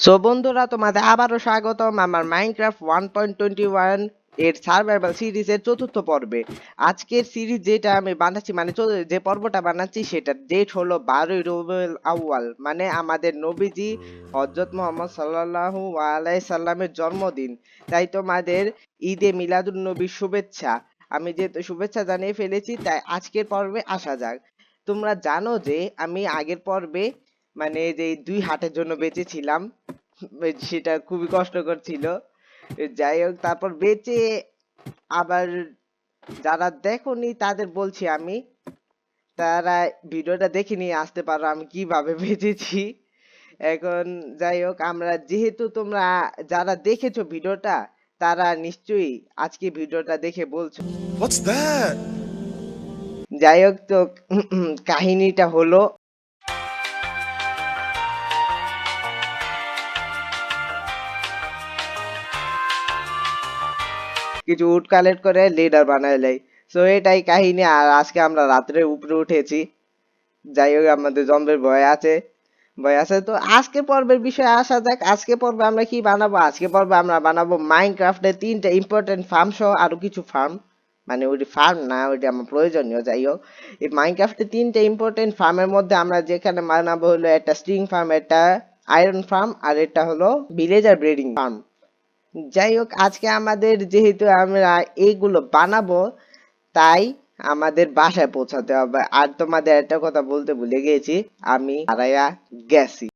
So বন্ধুরা, তোমাদের আবারও স্বাগতম আমার মাইনক্রাফট ওয়ান পয়েন্ট টোয়েন্টি ওয়ানের সার্ভাইভাল সিরিজের চতুর্থ পর্বে। আজকের সিরিজ যেটা আমি বানাচ্ছি মানে যে পর্বটা বানাচ্ছি, সেটার ডেট হলো বারোই রবিউল আউয়াল মানে আমাদের নবীজি হজরত মোহাম্মদ সাল্লাল্লাহু আলাই সাল্লামের জন্মদিন। তাই তোমাদের ঈদে মিলাদুন নবীর শুভেচ্ছা। আমি যেহেতু শুভেচ্ছা জানিয়ে ফেলেছি, তাই আজকের পর্বে আসা যাক। তোমরা জানো যে আমি আগের পর্বে মানে যে দুই হাটের জন্য বেঁচেছিলাম সেটা খুবই কষ্টকর ছিল। যাই হোক তারপর বেঁচে আবার যারা দেখোনি তাদের বলছি আমি তারা ভিডিওটা দেখে নিয়ে আসতে পারো আমি কীভাবে বেঁচেছি। এখন যাই হোক আমরা যেহেতু তোমরা যারা দেখেছ ভিডিওটা তারা নিশ্চয়ই আজকে ভিডিওটা দেখে বলছো? যাই হোক তো কাহিনীটা হলো কিছু উড কালেক্ট করে লিডার বানায় লাই। সো এটাই কাহিনী। আর আজকে আমরা রাত্রে উপরে উঠেছি। যাই হোক, আমাদের জম্বের ভয় আছে। ভয় আছে তো আজকে পর্বের বিষয়ে আসা যাক। আজকে পর্বে আমরা কি বানাবো? আজকে পর্বে আমরা বানাবো মাইনক্রাফটের তিনটা ইম্পর্টেন্ট ফার্ম সহ আরও কিছু ফার্ম মানে ওইটি ফার্ম না, ওইটি আমার প্রয়োজনীয়, যাই হোক। এই মাইনক্রাফটের তিনটে ইম্পর্টেন্ট ফার্মের মধ্যে আমরা যেখানে বানাবো হলো একটা স্টিং ফার্ম একটা আয়রন ফার্ম আর এটা হলো ভিলেজার ব্রিডিং ফার্ম যাই হোক আজকে আমাদের যেহেতু আমরা এইগুলো বানাবো, তাই আমাদের বাসায় পৌঁছাতে হবে। আর তোমাদের একটা কথা বলতে ভুলে গিয়েছি আমি হারাইয়া গেছি।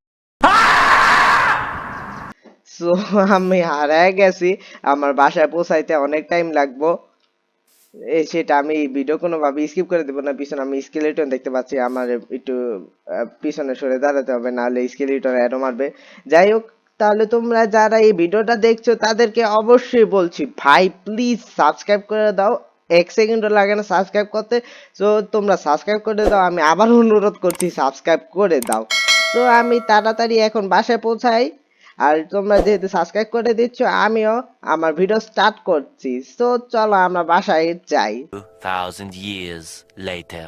সো আমি হারায় গেছি, আমার বাসায় পৌঁছাইতে অনেক টাইম লাগবো। সেটা আমি ভিডিও কোনোভাবে স্কিপ করে দেবো না। পিছনে আমি স্কেলেটন দেখতে পাচ্ছি, আমার একটু পিছনে সরে দাঁড়াতে হবে, নাহলে স্কেলেটন অ্যারো মারবে। যাই হোক তাহলে তোমরা যারা এই ভিডিওটা দেখছ তাদেরকে অবশ্যই বলছি ভাই প্লিজ সাবস্ক্রাইব করে দাও। এক সেকেন্ডও লাগে না সাবস্ক্রাইব করতে। তো তোমরা সাবস্ক্রাইব করে দাও আমি আবার অনুরোধ করছি সাবস্ক্রাইব করে দাও। তো আমি তাড়াতাড়ি এখন বাসায় পৌঁছাই। আর তোমরা যেহেতু সাবস্ক্রাইব করে দিচ্ছ আমিও আমার ভিডিও স্টার্ট করছি। তো চলো আমরা বাসায় যাই.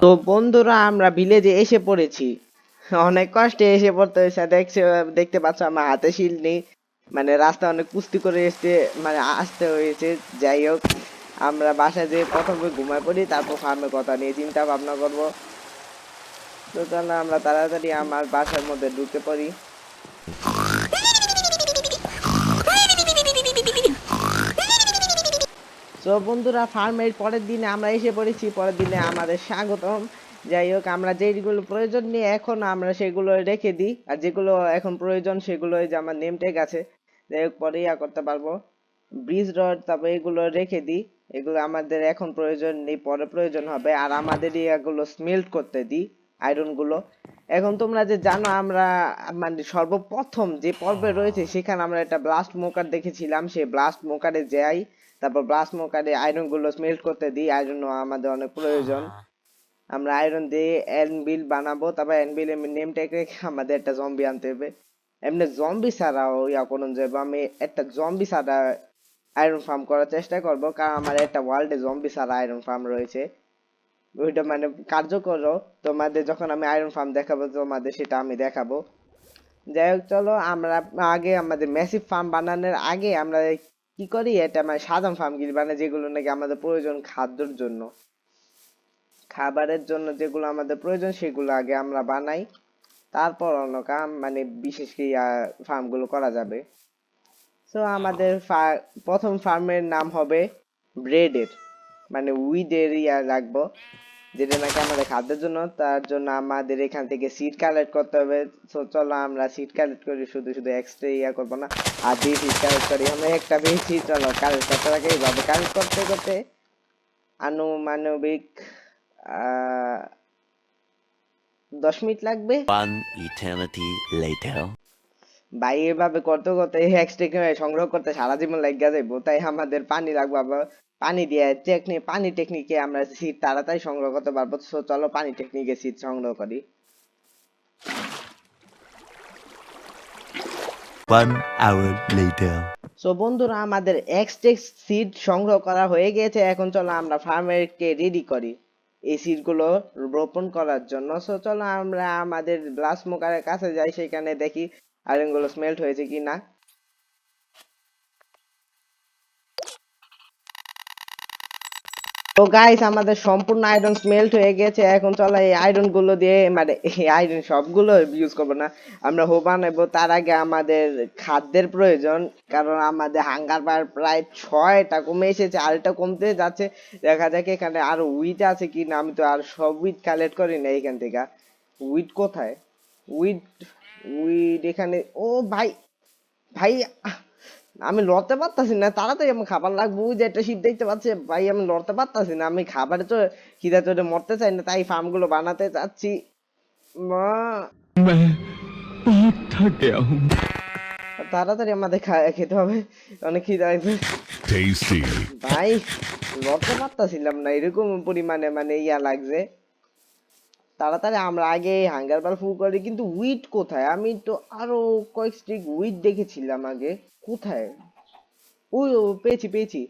তো বন্ধুরা আমরা ভিলেজে এসে পড়েছি। অনেক কষ্টে এসে পড়তে হয়েছে। দেখছে, দেখতে পাচ্ছ আমার হাতে শিল নেই। মানে রাস্তা অনেক কুস্তি করে এসে মানে আসতে হয়েছে। যাই হোক, আমরা বাসায় যেয়ে প্রথমে ঘুমায় পড়ি, তারপর ফার্মের কথা নিয়ে চিন্তা ভাবনা করব। তো চলো, আমরা তাড়াতাড়ি আমার বাসার মধ্যে ঢুকে পড়ি। তো বন্ধুরা ফার্মের পরের দিনে আমরা এসে পড়েছি। পরের দিনে আমাদের স্বাগতম। যাই হোক, আমরা যেগুলো প্রয়োজন নিয়ে এখন আমরা সেগুলো রেখে দিই। আর যেগুলো এখন প্রয়োজন, সেগুলো যে আমার নেম ট্যাগ আছে। যাই হোক, পরে ইয়া করতে পারব। ব্রিজ রড তারপর এগুলো রেখে দিই। এগুলো আমাদের এখন প্রয়োজন নেই, পরে প্রয়োজন হবে। আর আমাদের এগুলো স্মেল্ট করতে দিই আয়রনগুলো। এখন তোমরা যে জানো, আমরা মানে সর্বপ্রথম যে পর্বে রয়েছে, সেখানে আমরা একটা ব্লাস্ট মোকার দেখেছিলাম। সেই ব্লাস্ট মোকারে যাই, তারপর ব্লাস্ট মোকারে আয়রনগুলো স্মেল্ট করতে দিই। আয়রন আমাদের অনেক প্রয়োজন। আমরা আয়রন দিয়ে অ্যানবিল বানাবো, তারপর অ্যানবিল নেম ট্যাগ রেখে আমাদের একটা জম্বি আনতে হবে। এমনি জম্বি ছাড়াও ইয়া করুন যাবে আমি একটা জম্বি ছাড়া আয়রন ফার্ম করার চেষ্টা করব, কারণ আমার একটা ওয়ার্ল্ডে জম্বি ছাড়া আয়রন ফার্ম রয়েছে। ওইটা মানে কার্যকর, তোমাদের যখন আমি আয়রন ফার্ম দেখাবো, তোমাদের সেটা আমি দেখাবো। যাই হোক, চলো, আমরা আগে আমাদের ম্যাসিভ ফার্ম বানানোর আগে আমরা কি করি, এটা মানে সাধারণ ফার্ম গিরি মানে যেগুলো নাকি আমাদের প্রয়োজন খাদ্যর জন্য। খাবারের জন্য যেগুলো আমাদের প্রয়োজন, সেগুলো আগে আমরা বানাই। তারপর অন্য কাম মানে বিশেষ করে ফার্মগুলো করা যাবে। তো আমাদের প্রথম ফার্মের নাম হবে ব্রেডের মানে উইডের ইয়া রাখব যেটা নাকি আমাদের খাদ্যের জন্য। তার জন্য আমাদের এখান থেকে সিট কালেক্ট করতে হবে। তো চলো আমরা সিট কালেক্ট করি, শুধু শুধু এক্সট্রা ইয়া করব না। আর দিয়ে সিড কালেক্ট করি। আমরা একটা পেয়েছি, চলো কালেক্ট করতে থাকে। এইভাবে কালেক্ট করতে করতে আনুমানবিক দশ মিনিট লাগবে। One eternity later. ভাই এভাবে করতে করতে এক্সট্রা সংগ্রহ করতে সারা জীবন লাগিয়া যাইবো? তাই আমাদের পানি লাগবে আবার পানি দিয়ে টেকনিক পানি টেকনিকে আমরা সিট তাড়াতাড়ি সংগ্রহ করতে পারব। তো চলো পানি টেকনিকে সিট সংগ্রহ করি. সো বন্ধুরা আমাদের এক্সটেক্স সিড সংগ্রহ করা হয়ে গেছে। এখন চলো আমরা ফার্মেরকে রেডি করি। এই গুলো রোপণ করার জন্য। সো চলো আমরা আমাদের ব্লাস্ট মোকারের কাছে যাই, সেখানে দেখি আয়রনগুলো স্মেল্ট হয়েছে কি না তো গাইস আমাদের সম্পূর্ণ আয়রন স্মেল্ট হয়ে গেছে। এখন চলো এই আয়রনগুলো দিয়ে মানে এই আয়রন সবগুলো ইউজ করব না। আমরা হো বানাবো। তার আগে আমাদের খাদ্যের প্রয়োজন। কারণ আমাদের হাঙ্গার বার প্রায় ছয়টা কমে এসেছে, আরেকটা কমতে যাচ্ছে। দেখা যাক এখানে আর উইট আছে কি না আমি তো আর সব উইট কালেক্ট করি না এখান থেকে। উইট কোথায়? উইট উইট এখানে, ও ভাই ভাই আমি লড়তে পারতাছি না তাড়াতাড়ি আমার খাবার লাগবে ওই যে একটা দেখতে পারছে ভাই আমি লড়তে পারতাছি না আমি খাবারে তো খিদা চোটে মরতে চাই না তাই ফার্মগুলো বানাতে চাচ্ছি মা। তাড়াতাড়ি আমাদের খেতে হবে অনেক খিদা লাগবে ভাই লড়তে পারতাছিলাম না এরকম পরিমাণে মানে ইয়া লাগছে। তাড়াতাড়ি আমরা আগে হাঙ্গার বার ফুল করি কিন্তু উইট কোথায়? আমি তো আরও কয়েক স্টিক উইট দেখেছিলাম আগে। কোথায়? ও পেয়েছি পেয়েছি।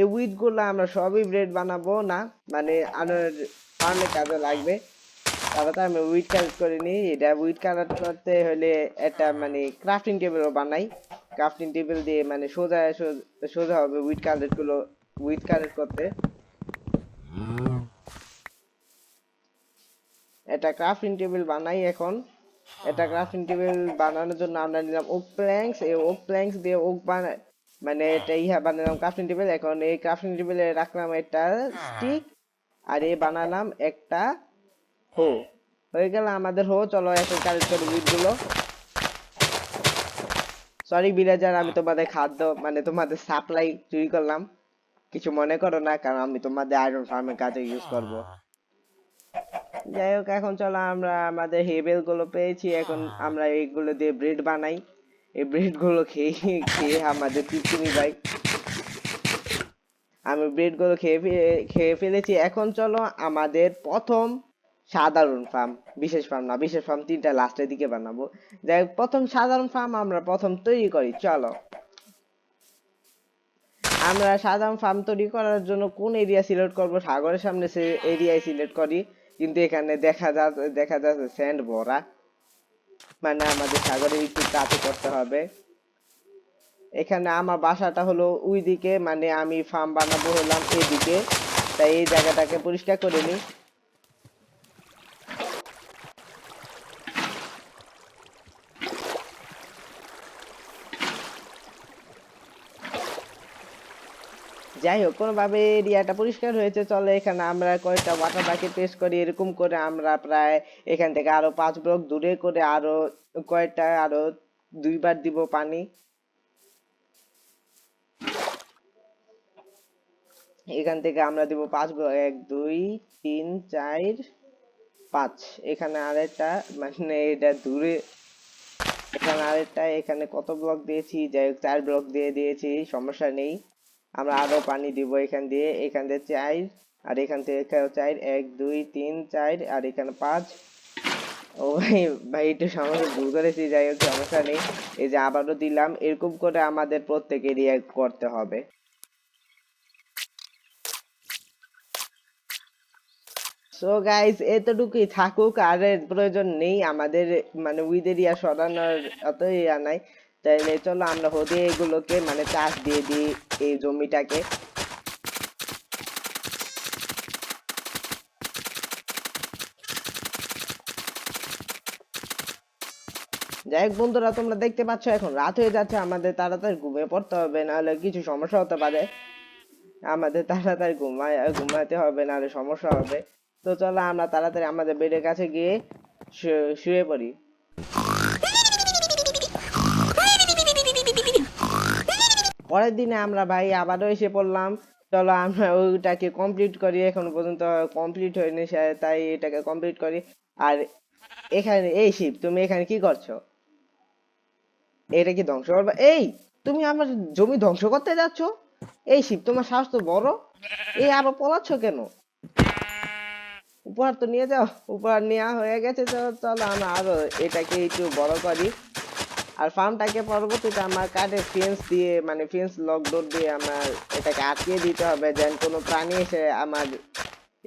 এই উইটগুলো আমরা সবই ব্রেড বানাবো না? মানে আনার ফার্মে কাজে লাগবে। তাড়াতাড়ি আমি উইট কালেক্ট করে নিই। এটা উইট কালেক্ট করতে হলে একটা মানে ক্রাফটিং টেবিলও বানাই। ক্রাফটিং টেবিল দিয়ে মানে সোজা সোজা হবে উইট কালেক্টগুলো উইট কালেক্ট করতে। এটা ক্রাফটিং টেবিল বানাই এখন। এটা ক্রাফটিং টেবিল বানানোর জন্য আমরা নিলাম ওক প্ল্যাঙ্কস এই ওক প্ল্যাঙ্কস দিয়ে ওক বানাই মানে এটা ইহা বানালাম ক্রাফটিং টেবিল এখন এই ক্রাফটিং টেবিলে রাখলাম একটা স্টিক আর এ বানালাম একটা হো হয়ে গেল আমাদের হো চলো এখন কালেক্ট করি উইটগুলো। সরি বিরাজার আমি তোমাদের খাদ্য মানে তোমাদের সাপ্লাই চুরি করলাম। কিছু মনে করো না, কারণ আমি তোমাদের আয়রন ফার্মের কাজে ইউজ করব। যাই হোক এখন চলো আমরা আমাদের হেবেলগুলো পেয়েছি। এখন আমরা এইগুলো দিয়ে ব্রেড বানাই। এই ব্রেডগুলো খেয়ে খেয়ে আমাদের তৃপ্তি ভাই আমি ব্রেডগুলো খেয়ে খেয়ে ফেলেছি। এখন চলো আমাদের প্রথম সাধারণ ফার্ম বিশেষ ফার্ম না বিশেষ ফার্ম তিনটা লাস্টের দিকে বানাবো। যাই হোক প্রথম সাধারণ ফার্ম আমরা প্রথম তৈরি করি চলো। আমরা সাধারণ ফার্ম তৈরি করার জন্য কোন এরিয়া সিলেক্ট করব? সাগরের সামনে সে এরিয়ায় সিলেক্ট করি। কিন্তু এখানে দেখা যাচ্ছে দেখা যাচ্ছে স্যান্ড ভরা। মানে আমাদের সাগরে একটু কাছে করতে হবে। এখানে আমার বাসাটা হলো ওইদিকে মানে আমি ফার্ম বানাবো হলাম এদিকে। তাই এই জায়গাটাকে পরিষ্কার করে নিই। যাই হোক, কোনোভাবে এরিয়াটা পরিষ্কার হয়েছে, চলো এখানে আমরা কয়েকটা ওয়াটার বাকেট পেস্ট করি, এরকম করে আমরা প্রায় এখান থেকে আরও পাঁচ ব্লক দূরে করে আরও কয়েকটা, আরও দুইবার দিব পানি। এখান থেকে আমরা দিব পাঁচ ব্লক এক, দুই, তিন, চার, পাঁচ। এখানে আরেকটা মানে এটা দূরে। এখানে আরেকটা, এখানে কত ব্লক দিয়েছি? যাই হোক, চার ব্লক দিয়ে দিয়েছি, সমস্যা নেই। আমরা আরও পানি দিব এখান দিয়ে এখান দিয়ে চার, আর এখান থেকে চার, এক, দুই, তিন, চার, আর এখানে পাঁচ। ও ভাই ভাই, একটু সমস্যা, ভুল করেছি, যাই হোক, সমস্যা নেই। এই যে আবারও দিলাম, এরকম করে আমাদের প্রত্যেকে রিয়াক্ট করতে হবে। সো গাইস এতটুকুই থাকুক, আর প্রয়োজন নেই আমাদের মানে উইথ এরিয়া সরানোর, অত ইয়া নাই। তাইলে চলো আমরা হদে এগুলোকে মানে চাষ দিয়ে দিই এই জমিটাকে। যাই হোক বন্ধুরা, তোমরা দেখতে পাচ্ছ এখন রাত হয়ে যাচ্ছে, আমাদের তাড়াতাড়ি ঘুমিয়ে পড়তে হবে, নাহলে কিছু সমস্যা হতে পারে। আমাদের তাড়াতাড়ি ঘুমায় ঘুমাতে হবে, নাহলে সমস্যা হবে। তো চলো আমরা তাড়াতাড়ি আমাদের বেডের কাছে গিয়ে শুয়ে পড়ি। পরের দিনে আমরা ভাই আবারও এসে পড়লাম। চলো আমরা ওইটাকে কমপ্লিট করি। এখন পর্যন্ত কমপ্লিট হয়নি তাই এটাকে কমপ্লিট করি। আর এখানে, এই শিব, তুমি এখানে কি করছ? এটা কি ধ্বংস করবে? এই, তুমি আমার জমি ধ্বংস করতে যাচ্ছ? এই শিব, তোমার সাহস তো বড়। এই আরও পলাচ্ছ কেন? উপহার তো নিয়ে যাও। উপহার নেওয়া হয়ে গেছে তো, চলো আমরা আরও এটাকে একটু বড় করি। আর ফার্মটাকে পরবর্তীতে আমার কাঠে ফেন্স দিয়ে মানে ফেন্স লক ডোর দিয়ে আমার এটাকে আটকে দিতে হবে যেন কোনো প্রাণী এসে আমার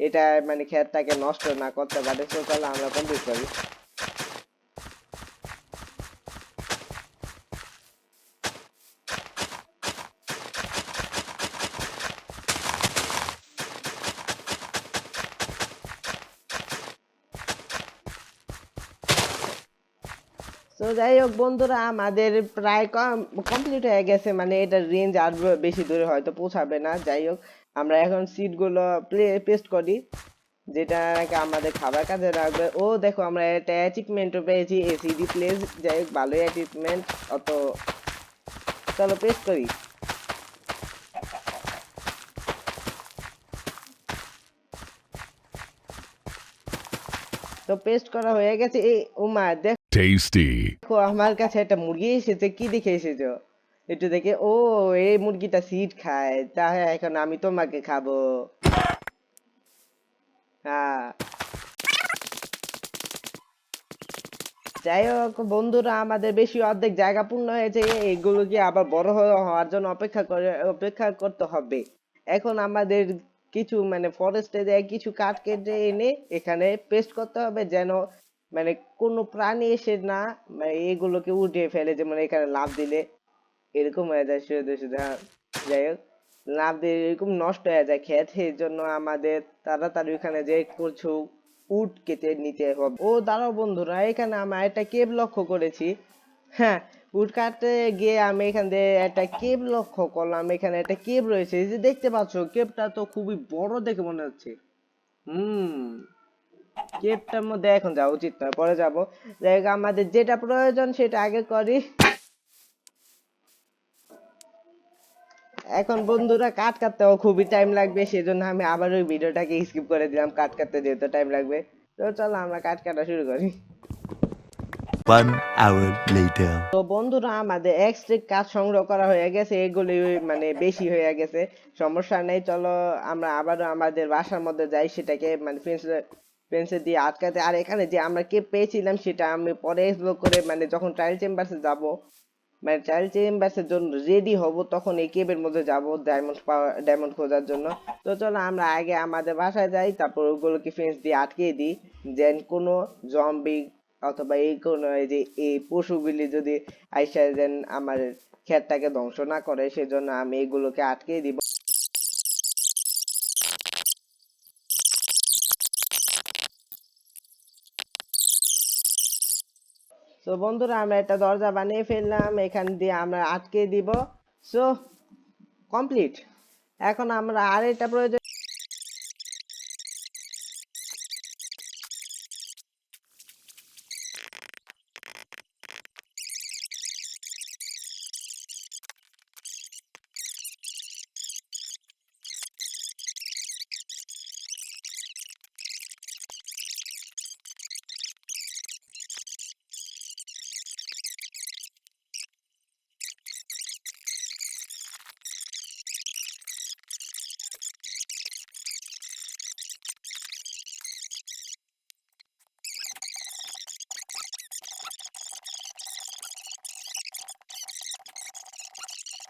এটা মানে ক্ষেতটাকে নষ্ট না করতে পারে। তাহলে আমরা কমপ্লিট করি। যাই হোক বন্ধুরা, আমাদের প্রায় কমপ্লিট হয়ে গেছে। মানে এটার রেঞ্জ আর বেশি দূরে হয়তো পৌঁছাবে না। যাই হোক আমরা এখন সিটগুলো প্লে পেস্ট করি, যেটা নাকি আমাদের খাবার কাজে লাগবে। ও, দেখো, আমরা একটা অ্যাচিভমেন্টও পেয়েছি এসিডি প্লেস যাই হোক ভালোই অ্যাচিভমেন্ট অত চলো পেস্ট করি। তো পেস্ট করা হয়ে গেছে। এই, উমা, দেখো Tasty. আমার কাছে একটা মুরগি এসেছে, কি দেখে এসেছ? একটু দেখে, ও এই মুরগিটা সিড খায়, তা এখন আমি তোমাকে খাব। হ্যাঁ। যাই হোক বন্ধুরা, আমাদের বেশি অর্ধেক জায়গা পূর্ণ হয়েছে এগুলোকে আবার বড় হওয়ার জন্য অপেক্ষা করে, অপেক্ষা করতে হবে। এখন আমাদের কিছু মানে ফরেস্টে যায় কিছু কাঠ কেটে এনে এখানে পেস্ট করতে হবে, যেন মানে কোনো প্রাণী এসে না মানে এগুলোকে উঠিয়ে ফেলে যে মানে এখানে লাফ দিলে এরকম হয়ে যায় শুধু শুধু যাই হোক, লাফ দিয়ে এরকম নষ্ট হয়ে যায় ক্ষেত এর জন্য আমাদের তাড়াতাড়ি ওখানে যে কিছু উট কেটে নিতে হবে। ও দাঁড়াও বন্ধুরা, এখানে আমরা একটা কেব লক্ষ্য করেছি। হ্যাঁ উট কাটতে গিয়ে আমি এখান দিয়ে একটা কেব লক্ষ্য করলাম। এখানে একটা কেব রয়েছে। এই যে দেখতে পাচ্ছ, কেবটা তো খুবই বড় দেখে মনে হচ্ছে। হুম। কেবটার মধ্যে এখন যাওয়া উচিত নয় পরে যাব। যাই আমাদের যেটা প্রয়োজন সেটা আগে করি। এখন বন্ধুরা কাট কাটতেও খুবই টাইম লাগবে সেজন্য আমি আবার ওই ভিডিওটাকে স্কিপ করে দিলাম কাট কাটতে যেহেতু টাইম লাগবে। তো চলো আমরা কাট কাটা শুরু করি। One hour later. তো বন্ধুরা আমাদের এক্সট্রিক কাজ সংগ্রহ করা হয়ে গেছে এগুলি মানে বেশি হয়ে গেছে সমস্যা নেই চলো আমরা আবারও আমাদের বাসার মধ্যে যাই সেটাকে মানে ফেন্সে দিয়ে আটকাতে। আর এখানে যে আমরা কে পেয়েছিলাম সেটা আমি পরে এক্সপ্লোর করে মানে যখন ট্রায়াল চেম্বারসে যাব মানে ট্রায়াল চেম্বারসের জন্য রেডি হব, তখন এই কেবের মধ্যে যাব ডায়মন্ড পাওয়া ডায়মন্ড খোঁজার জন্য। তো চলো আমরা আগে আমাদের বাসায় যাই, তারপর ওগুলোকে ফেন্স দিয়ে আটকিয়ে দিই। যেন কোনো জম্বি অথবা এই কোনো এই যে, এই পশুগুলি যদি আইসা যেন আমার ক্ষেতটাকে ধ্বংস না করে, সেজন্য আমি এগুলোকে আটকে দিব। তো বন্ধুরা, আমরা একটা দরজা বানিয়ে ফেললাম। এখান দিয়ে আমরা আটকে দিব। সো কমপ্লিট এখন আমরা আর এটা প্রয়োজন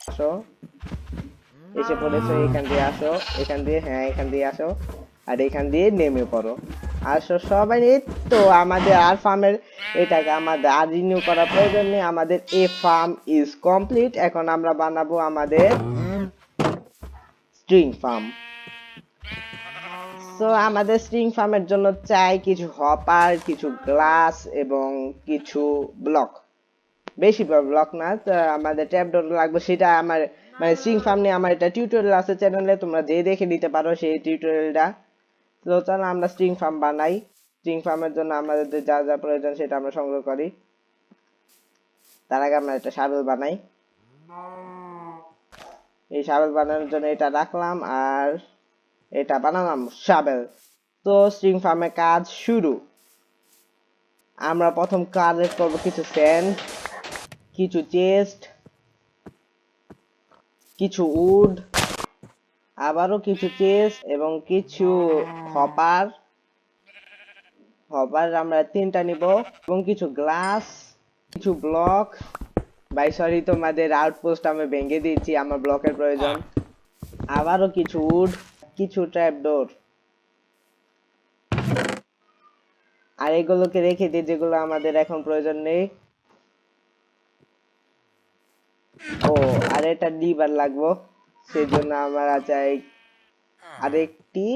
আসো। এসে পড়েছো এখান দিয়ে আসো, এখান দিয়ে হ্যাঁ এখান দিয়ে আসো, আর এখান দিয়ে নেমে পড়ো। আসো সবাই, এই তো আমাদের আর ফার্মের এটাকে আমাদের আর রিনিউ করার প্রয়োজন নেই, আমাদের এ ফার্ম ইজ কমপ্লিট এখন আমরা বানাবো আমাদের স্ট্রিং ফার্ম সো আমাদের স্ট্রিং ফার্মের জন্য চাই কিছু হপার কিছু গ্লাস এবং কিছু ব্লক বেশি ব্লক না, তো আমাদের ট্যাব ডোর লাগবে সেটা আমার মানে স্ট্রিং ফার্ম নিয়ে আমার একটা টিউটোরিয়াল আছে চ্যানেলে তোমরা যে দেখে নিতে পারো সেই টিউটোরিয়ালটা তো চলো আমরা স্ট্রিং ফার্ম বানাই। স্ট্রিং ফার্মের জন্য আমাদের যা যা প্রয়োজন সেটা আমরা সংগ্রহ করি। তার আগে আমরা একটা শাবেল বানাই। এই শাবেল বানানোর জন্য এটা রাখলাম আর এটা বানালাম শাবেল। তো স্ট্রিং ফার্মের কাজ শুরু। আমরা প্রথম কালেক্ট করব কিছু স্যান্ড কিছু চেস্ট, কিছু উড, আবারও কিছু চেস্ট এবং কিছু হপার। হপার আমরা তিনটা নিব এবং কিছু গ্লাস, কিছু ব্লক। ভাই সরি তোমাদের আউটপোস্ট আমি ভেঙে দিয়েছি, আমার ব্লকের প্রয়োজন। আবারও কিছু উড, কিছু ট্র্যাপ ডোর আর এগুলোকে রেখে দিই যেগুলো আমাদের এখন প্রয়োজন নেই। ও আর এটা লিভার লাগবো। সেজন্য আমরা চাই আরেকটি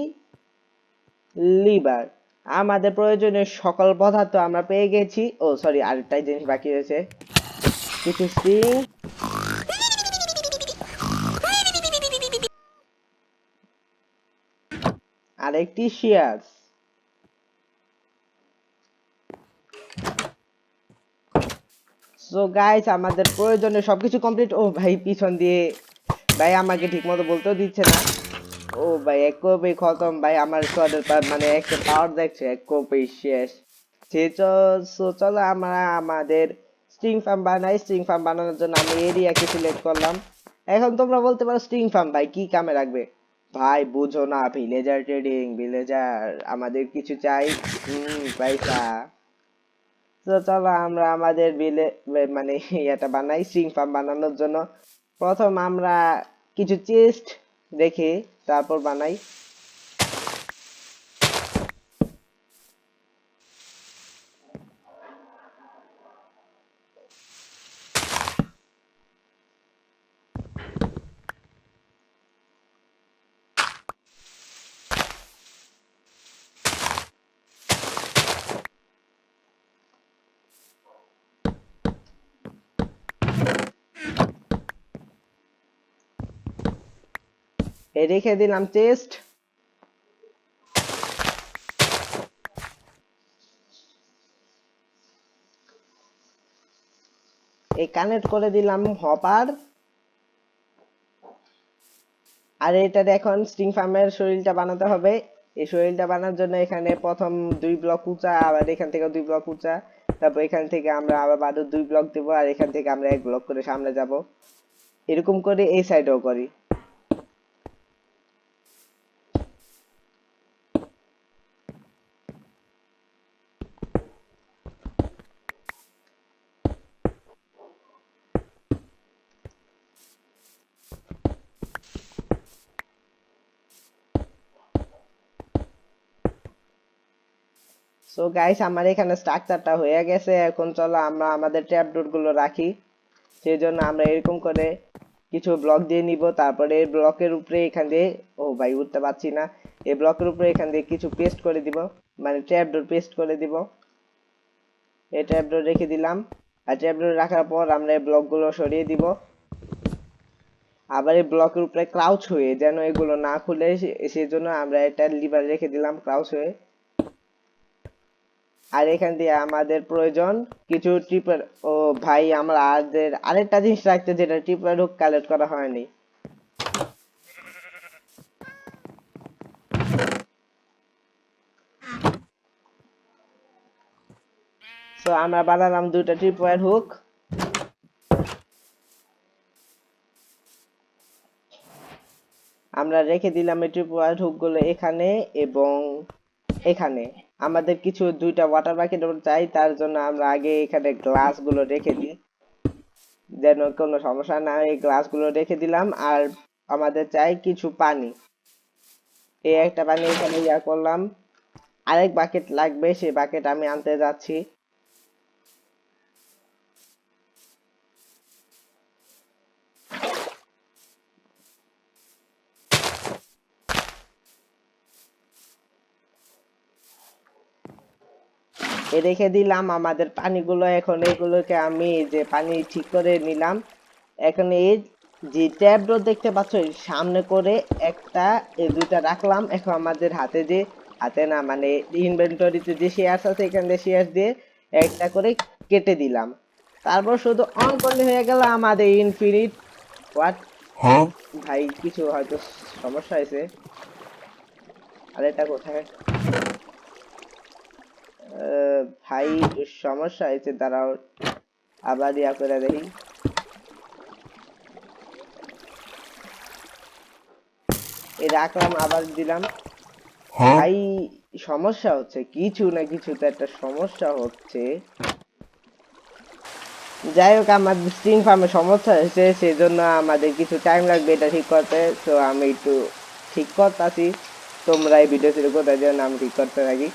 লিভার আমাদের প্রয়োজনীয় সকল পদার্থ আমরা পেয়ে গেছি। ও সরি আরেকটাই জিনিস বাকি রয়েছে। কিছু স্টিং আর একটি শিয়ার্স সো গাইস আমাদের প্রয়োজনীয় সবকিছু কমপ্লিট ও ভাই, পিছন দিয়ে। ভাই, আমাকে ঠিকমতো বলতেও দিচ্ছে না। ও ভাই, এক কপি খতম। ভাই, আমার পা মানে একটা পাওয়ার দেখছে, এক কপি শেষ। সে চলো আমরা আমাদের স্ট্রিং ফার্ম বানাই। স্ট্রিং ফার্ম বানানোর জন্য আমি এরিয়াকে সিলেক্ট করলাম। এখন তোমরা বলতে পারো স্ট্রিং ফার্ম ভাই, কি কামে রাখবে ভাই, বুঝো না ভিলেজার ট্রেডিং ভিলেজার আমাদের কিছু চাই? হুম, পয়সা। তো চলো আমরা আমাদের বিলে মানে এটা বানাই স্ট্রিং ফার্ম বানানোর জন্য। প্রথম আমরা কিছু চেস্ট দেখি, তারপর বানাই। রেখে দিলাম চেস্ট এই কানেক্ট করে দিলাম হপার আর এটার এখন স্টিং ফার্মের শরীরটা বানাতে হবে। এই শরীরটা বানানোর জন্য এখানে প্রথম দুই ব্লক উঁচা, আবার এখান থেকে দুই ব্লক উঁচা। তারপর এখান থেকে আমরা আবার আরও দুই ব্লক দেবো, আর এখান থেকে আমরা এক ব্লক করে সামনে যাব। এরকম করে এই সাইডেও করি। সো গাইস আমার এখানে স্ট্রাকচারটা হয়ে গেছে। এখন চলো আমরা আমাদের ট্র্যাপগুলো রাখি। সেই জন্য আমরা এরকম করে কিছু ব্লক দিয়ে নিব। তারপরে এই ব্লকের উপরে এখান দিয়ে, ও ভাই, উঠতে পারছি না। এই ব্লকের উপরে এখান দিয়ে কিছু পেস্ট করে দিব। মানে ট্র্যাপ ডোর পেস্ট করে দিব। এই ট্র্যাপ ডোর রেখে দিলাম। আর ট্র্যাপ ডোর রাখার পর আমরা এই ব্লকগুলো সরিয়ে দিব। আবার এই ব্লকের উপরে ক্রাউচ হয়ে যেন এগুলো না খুলে, সে- সেজন্য আমরা এটা লিভার রেখে দিলাম ক্রাউচ হয়ে। আর এখান দিয়ে আমাদের প্রয়োজন কিছু ট্রিপের ও ভাই আমরা আমাদের আরেকটা জিনিস রাখতে যেটা ট্রিপের হুক কালেক্ট করা হয়নি। তো আমরা বানালাম দুটো ট্রিপওয়ার হুক আমরা রেখে দিলাম এই ট্রিপওয়ার হুকগুলো এখানে এবং এখানে। আমাদের কিছু দুইটা ওয়াটার বাকেট চাই, তার জন্য আমরা আগে এখানে গ্লাসগুলো রেখে দিই। যেন কোনো সমস্যা না হয়, এই গ্লাসগুলো রেখে দিলাম। আর আমাদের চাই কিছু পানি। এই একটা পানি এখানে ইয়া করলাম। আরেক বাকেট লাগবে, সেই বাকেট আমি আনতে যাচ্ছি। রেখে দিলাম আমাদের পানিগুলো এখন এগুলোকে আমি যে পানি ঠিক করে নিলাম। এখন এই যে ট্যাব দেখতে পাচ্ছ সামনে করে একটা এই দুইটা রাখলাম। এখন আমাদের হাতে যে হাতে না মানে ইনভেন্টরিতে যে শেয়ার্স আছে এখান থেকে শেয়ার দিয়ে একটা করে কেটে দিলাম। তারপর শুধু অন করলে হয়ে গেল আমাদের ইনফিনিট হোয়াট ভাই কিছু হয়তো সমস্যা হয়েছে। আর এটা কোথায়? ভাই সমস্যা হয়েছে দাঁড়াও। আবার ইয়া করে দেখি। এই রাখলাম আবার দিলাম। ভাই সমস্যা হচ্ছে কিছু না কিছু তো একটা সমস্যা হচ্ছে। যাই হোক স্ট্রিং ফার্মে সমস্যা হয়েছে সেজন্য আমাদের কিছু টাইম লাগবে এটা ঠিক করতে। তো আমি একটু ঠিক করতেছি। তোমরা এই ভিডিও শুরু করতে যেন আমি ঠিক করতে থাকি।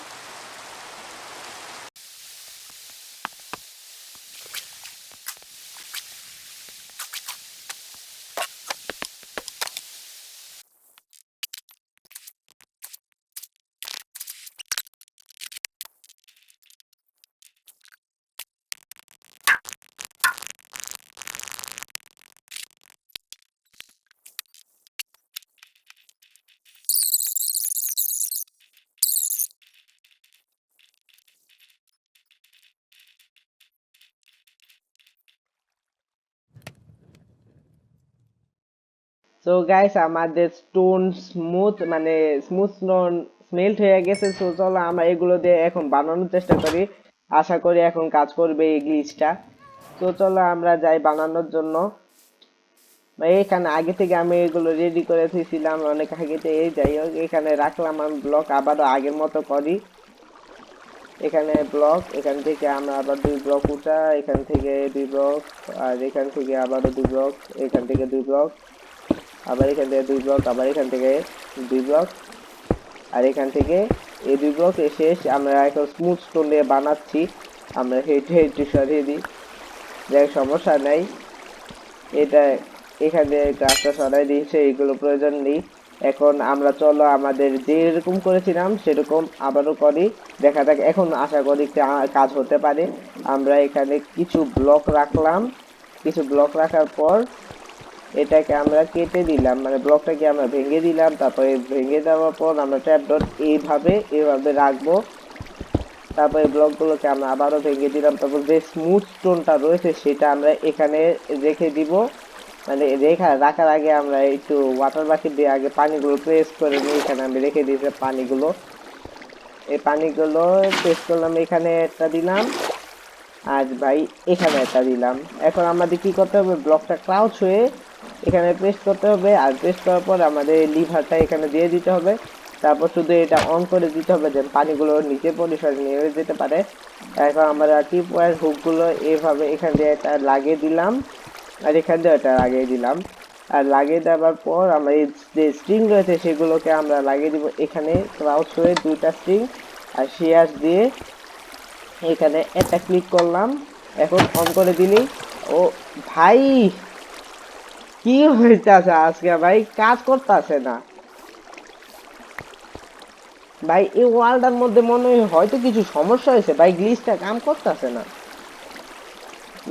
তো গাইস আমাদের স্টোন স্মুথ মানে স্মুথ স্টোন স্মেল্ট হয়ে গেছে। তো চলো আমরা এগুলো দিয়ে এখন বানানোর চেষ্টা করি। আশা করি এখন কাজ করবে এই গ্লিচটা তো চলো আমরা যাই বানানোর জন্য। এখানে আগে থেকে আমি এগুলো রেডি করে দিয়েছিলাম, অনেক আগে থেকে। যাই হোক, এখানে রাখলাম আমি ব্লক আবারও আগের মতো করি। এখানে ব্লক এখান থেকে আমরা আবার দুই ব্লক উঠা এখান থেকে দুই ব্লক আর এখান থেকে আবারও দুই ব্লক এখান থেকে দুই ব্লক আবার এখান থেকে দুই ব্লক আবার এখান থেকে দুই ব্লক আর এখান থেকে এই দুই ব্লক শেষ। আমরা এখন স্মুথ স্টোন দিয়ে বানাচ্ছি। আমরা হেঁটে হেঁটে সরিয়ে দিই। যাই সমস্যা নাই। এটা এখানে গাছটা সরাই দিয়েছে এগুলো প্রয়োজন নেই। এখন আমরা চলো, আমাদের যেরকম করেছিলাম, সেরকম আবারও করি। দেখা যাক, এখন আশা করি কাজ হতে পারে। আমরা এখানে কিছু ব্লক রাখলাম। কিছু ব্লক রাখার পর এটাকে আমরা কেটে দিলাম মানে ব্লকটাকে আমরা ভেঙে দিলাম, তারপরে ভেঙে দেওয়ার পর আমরা ট্যাপ ডট এইভাবে এইভাবে রাখব। তারপরে ব্লকগুলোকে আমরা আবারও ভেঙে দিলাম, তারপর যে স্মুথ স্টোনটা রয়েছে সেটা আমরা এখানে রেখে দিব। মানে রেখা, রাখার আগে আমরা একটু ওয়াটার বাকি দিয়ে আগে পানিগুলো প্রেস করে নিই, এখানে আমি রেখে দিয়েছি পানিগুলো। এই পানিগুলো প্রেস করলাম, এখানে একটা দিলাম। আর ভাই, এখানে একটা দিলাম। এখন আমাদের কি করতে হবে? ব্লকটা ক্রাউচ হয়ে এখানে প্রেস করতে হবে আর প্রেস করার পর আমাদের লিভারটা এখানে দিয়ে দিতে হবে। তারপর শুধু এটা অন করে দিতে হবে যে পানিগুলো নিচে পরিসরে নিয়ে যেতে পারে। এখন আমরা টিপ ওয়ার হুকগুলো এইভাবে এখান দিয়ে এটা লাগিয়ে দিলাম। আর এখান দিয়ে এটা লাগিয়ে দিলাম। আর লাগিয়ে দেওয়ার পর আমরা এই যে স্ট্রিং রয়েছে সেগুলোকে আমরা লাগিয়ে দিব এখানে ক্রাউচ হয়ে দুইটা স্ট্রিং আর শেয়ার দিয়ে এখানে এটা ক্লিক করলাম। এখন অন করে দিলি। ও ভাই! কি হইতাছে আজকে ভাই কাজ করতেছে না। ভাই, এই ওয়ালটার মধ্যে মনে হয় হয়তো কিছু সমস্যা হয়েছে। ভাই, গ্লিচটা কাম করতেছে না।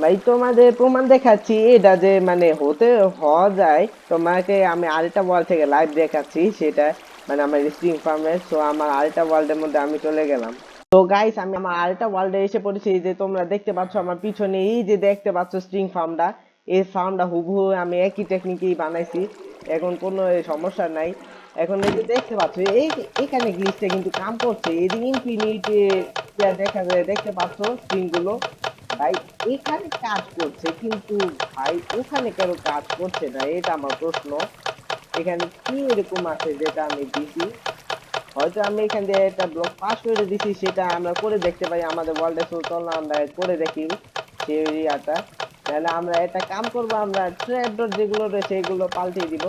ভাই, তোমাদের প্রমাণ দেখাচ্ছি। এটা যে মানে হতে, হওয়া যায়। তোমাকে আমি আরেকটা ওয়াল থেকে লাইভ দেখাচ্ছি। সেটা মানে আমার স্ট্রিং ফার্মের তো আমার আরেকটা ওয়ার্ল্ডের মধ্যে আমি চলে গেলাম। তো গাইস আমি আমার আরেকটা ওয়ার্ল্ডে এসে পড়েছি। যে তোমরা দেখতে পাচ্ছ, আমার পিছনে এই যে দেখতে পাচ্ছ স্ট্রিং ফার্মটা এই ফার্মটা হুবহু আমি একই টেকনিকেই বানাইছি। এখন কোনো সমস্যা নাই। এখন এই যে দেখতে পাচ্ছ, এই এখানে গ্লিচটা কিন্তু কাম করছে। এদিকে ইনফিনিটি দেখা যায়, দেখতে পাচ্ছ স্ট্রিংগুলো। ভাই, এখানে কাজ করছে কিন্তু ভাই, ওখানে কেন কাজ করছে না? এটা আমার প্রশ্ন। এখানে কি এরকম আছে যেটা আমি দিছি? হয়তো আমি এখান দিয়ে একটা ব্লক পাস করে দিছি, সেটা আমরা করে দেখতে পাই। আমাদের ওয়ার্ল্ডে চল আমরা করে দেখি। সেই এরিয়াটা। তাহলে আমরা একটা কাম করব, আমরা ট্র্যাপডোর যেগুলো রয়েছে এগুলো পাল্টিয়ে দিব।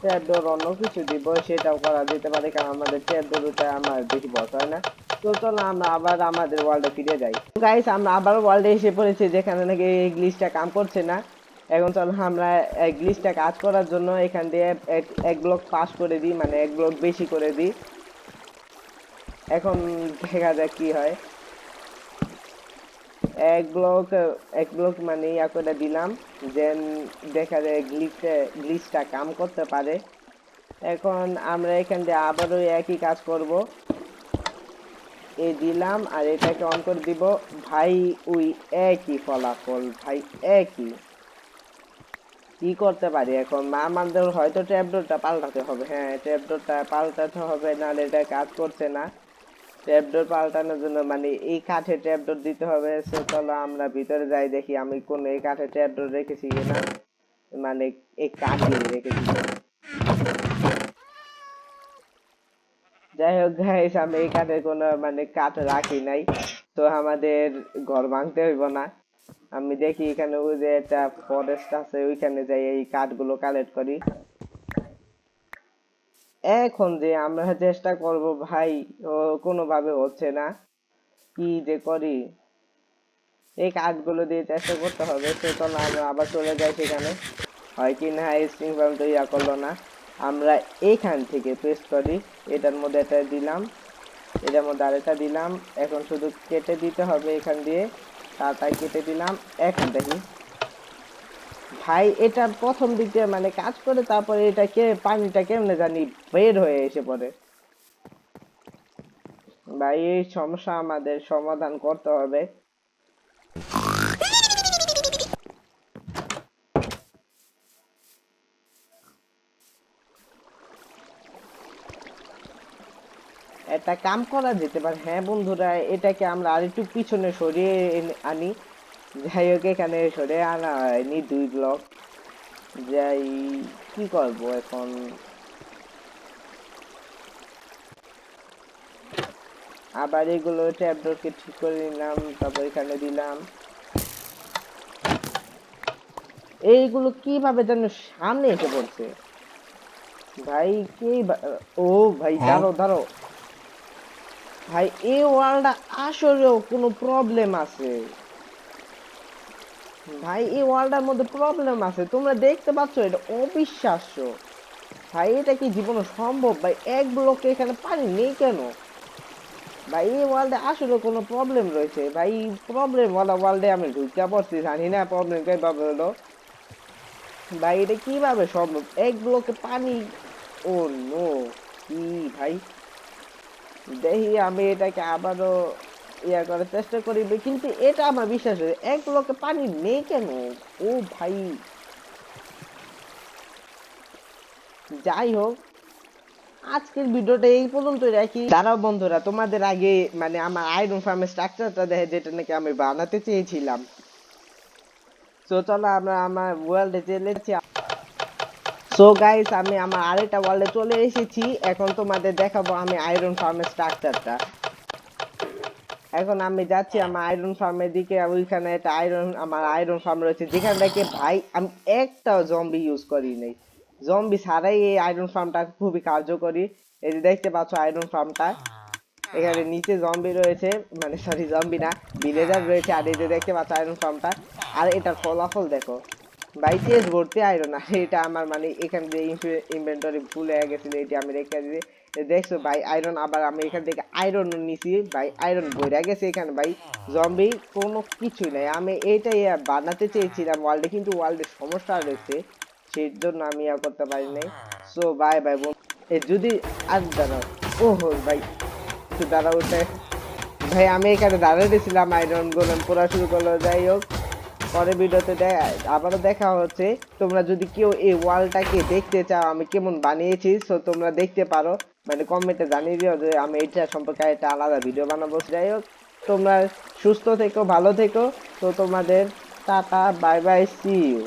ট্র্যাপডোর অন্য কিছু দিব, সেটাও করা যেতে পারে, কারণ আমাদের ট্র্যাপডোরটা আমার বেশি বস হয় না। তো চলো আমরা আবার আমাদের ওয়ার্ল্ডে ফিরে যাই। গাইস আমরা আবার ওয়ার্ল্ডে এসে পড়েছি, যেখানে নাকি এই গ্লিচটা কাম করছে না। এখন চলো আমরা গ্লিচটা কাজ করার জন্য এখান দিয়ে এক এক ব্লক পাস করে দিই মানে এক ব্লক বেশি করে দিই। এখন দেখা যাক কি হয়। এক ব্লক এক ব্লক মানে ইয়া করে দিলাম দেন দেখা যায় গ্লিচটা গ্লিচটা কাম করতে পারে। এখন আমরা এখান দিয়ে আবারও একই কাজ করব। এ দিলাম আর এটাকে অন করে দিব। ভাই, ওই একই ফলাফল, ভাই, একই। কি করতে পারি এখন? মা আমাদের হয়তো ট্যাবডোরটা পাল্টাতে হবে। হ্যাঁ ট্যাবডোরটা পাল্টাতে হবে, নাহলে এটা কাজ করছে না। ট্যাবডোর পাল্টানোর জন্য মানে এই কাঠে ট্যাবডোর দিতে হবে, সো চলো আমরা ভিতরে যাই, দেখি আমি কোন এই কাঠে ট্যাবডোর রেখেছি কিনা মানে এই কাঠ রেখেছি। যাই হোক গাইস আমি এই কাঠে কোনো মানে কাঠ রাখি নাই, তো আমাদের ঘর ভাঙতে হইব না। আমি দেখি এখানে ওই যে একটা ফরেস্ট আছে, ওইখানে যাই এই কাঠগুলো কালেক্ট করি। এখন যে আমরা চেষ্টা করব, ভাই, ও কোনোভাবে হচ্ছে না। কি যে করি? এই কাজগুলো দিয়ে চেষ্টা করতে হবে। সে তো চলো আমরা আবার চলে যাই সেখানে। হয় কি না ফার্ম তো ইয়া করল না। আমরা এইখান থেকে পেস্ট করি। এটার মধ্যে এটা দিলাম। এটার মধ্যে আরেকটা দিলাম। এখন শুধু কেটে দিতে হবে এখান দিয়ে। তাড়াতাড়ি কেটে দিলাম। এখন দেখি। ভাই, এটা প্রথম দিক দিয়ে মানে কাজ করে, তারপরে এটাকে পানিটা কেমনে জানি বের হয়ে এসে পড়ে। ভাই, এই সমস্যা আমাদের সমাধান করতে হবে। একটা কাম করা যেতে পারে। হ্যাঁ বন্ধুরা, এটাকে আমরা আরেকটু পিছনে সরিয়ে আনি। যাই হোক এখানে সরিয়ে আনা হয়নি দুই ব্লক যাই কি করব এখন? আবার এগুলো ট্যাবলেটকে ঠিক করে নিলাম তারপর এখানে দিলাম। এইগুলো কীভাবে যেন সামনে এসে পড়ছে? ভাই কে ও ভাই দাঁড়ো দাঁড়ো ভাই এই ওয়ার্ল্ডটা আসলেও কোনো প্রবলেম আছে। ভাই, এই ওয়ার্ল্ডের মধ্যে প্রবলেম আছে। তোমরা দেখতে পাচ্ছ এটা অবিশ্বাস্য। ভাই, এটা কি জীবনে সম্ভব? ভাই, এক ব্লকে এখানে পানি নেই কেন? ভাই, এই ওয়ার্ল্ডে আসলে কোনো প্রবলেম রয়েছে। ভাই প্রবলেম ওয়ালা ওয়ার্ল্ডে আমি ঢুকে পড়ছি, জানি না প্রবলেম কীভাবে হলো। ভাই, এটা কীভাবে সম্ভব? এক ব্লকে পানি? ও নো কি ভাই? দেখি আমি এটাকে আবারও ইয়া করার চেষ্টা করি কিন্তু এটা আমার বিশ্বাস এক ব্লকে পানি নেই কেন? ও ভাই। যাই হোক, আজকের ভিডিওটা এই পর্যন্তই রাখি। দাঁড়াও বন্ধুরা, তোমাদের আগে মানে আমার আয়রন ফার্মের স্ট্রাকচারটা দেখে যেটা নাকি আমি বানাতে চেয়েছিলাম। তো চলো আমরা আমার ওয়ার্ল্ডে চলে সো গাইস আমি আমার আরেকটা ওয়ার্ল্ডে চলে এসেছি। এখন তোমাদের দেখাবো আমি আয়রন ফার্মের স্ট্রাকচারটা। এখন আমি যাচ্ছি আমার আয়রন ফার্মের দিকে, ওইখানে একটা আয়রন আমার আয়রন ফার্ম রয়েছে। যেখান থেকে ভাই, আমি একটাও জম্বি ইউজ করি নাই। জম্বি ছাড়াই এই আয়রন ফার্মটা খুবই কার্যকরী। এই যে দেখতে পাচ্ছ আয়রন ফার্মটা এখানে নিচে জম্বি রয়েছে মানে সরি জম্বি না ভিলেজার রয়েছে। আর এই যে দেখতে পাচ্ছ আয়রন ফার্মটা আর এটার ফলাফল দেখো। ভাই চেস ভর্তি আয়রন আর এটা আমার মানে এখান থেকে ইনভেন্টরি হয়ে গেছিল, এটি আমি রেখে দিই দেখছ ভাই আয়রন আবার আমি এখান থেকে আয়রন নিছি ভাই আয়রন বইরা গেছে এখানে ভাই। জম্বি কোনো কিছুই নাই। আমি এইটাই বানাতে চেয়েছিলাম ওয়ার্ল্ডে কিন্তু ওয়ার্ল্ডে সমস্যা রয়েছে সেই জন্য আমি আর করতে পারি নাই। সো বাই বাই এ, যদি আর দাঁড়াও, ওহো ভাই, একটু দাঁড়াও ওটা ভাই, আমি এখানে দাঁড়িয়েছিলাম আয়রন গোলেম পড়া শুরু করল, যাই হোক। পরে ভিডিওতে আবারও দেখা হচ্ছে। তোমরা যদি কেউ এই ওয়ালটাকে দেখতে চাও, আমি কেমন বানিয়েছি সো তোমরা দেখতে পারো। মানে কমেন্টে জানিয়ে দিও যে আমি এটা সম্পর্কে একটা আলাদা ভিডিও বানাবো। যাই হোক, তোমরা সুস্থ থেকো, ভালো থেকো। তো তোমাদের tata bye bye see you